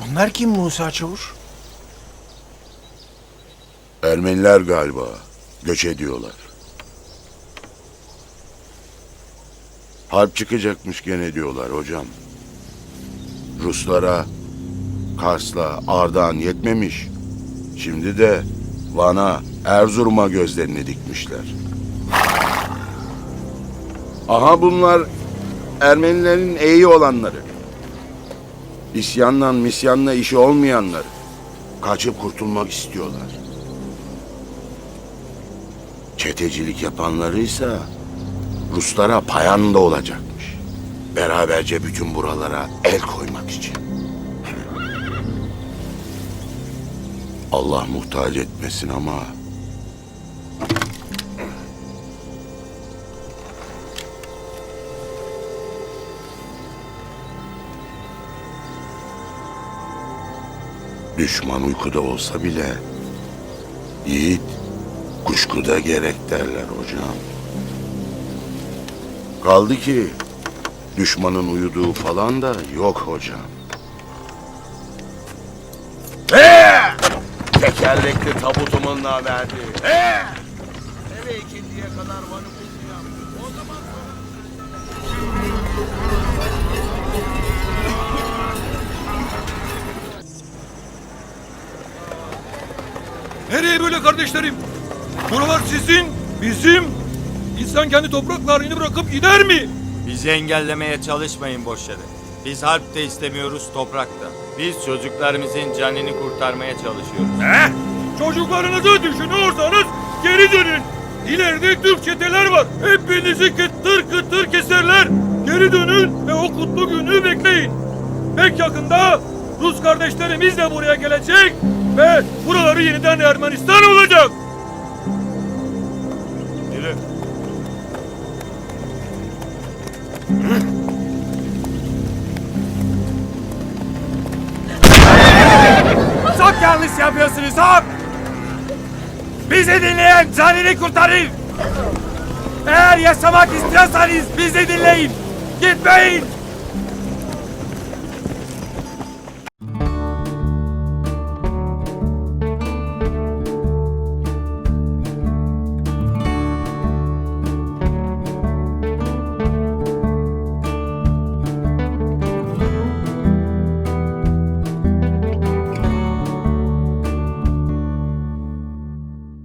Bunlar kim Musa Çavuş? Ermeniler galiba. Göç ediyorlar. Harp çıkacakmış gene diyorlar hocam. Ruslara Kars'la Ardahan yetmemiş. Şimdi de Van'a, Erzurum'a gözlerini dikmişler. Aha bunlar Ermenilerin iyi olanları. İsyanla misyanla işi olmayanları. Kaçıp kurtulmak istiyorlar. Çetecilik yapanlarıysa Ruslara payan da olacakmış. Beraberce bütün buralara el koymak için. Allah muhtaç etmesin ama düşman uykuda olsa bile yiğit kuşkuda gerek derler hocam. Kaldı ki düşmanın uyuduğu falan da yok hocam. He! Tekerlekli tabutumun verdi. He! Hele ikindiye kadar vanı Nereye böyle kardeşlerim? Buralar sizin, bizim. İnsan kendi topraklarını bırakıp gider mi? Bizi engellemeye çalışmayın boş yere. Biz harp de istemiyoruz, toprak da. Biz çocuklarımızın canını kurtarmaya çalışıyoruz. Eh, çocuklarınızı düşünüyorsanız geri dönün. İleride Türk çeteler var. Hepinizi kıtır kıtır keserler. Geri dönün ve o kutlu günü bekleyin. Pek yakında Rus kardeşlerimiz de buraya gelecek ve buraları yeniden Ermenistan olacak. Yürü. Çok yanlış yapıyorsunuz hop! Bizi dinleyen canını kurtarır. Eğer yaşamak istiyorsanız bizi dinleyin. Gitmeyin.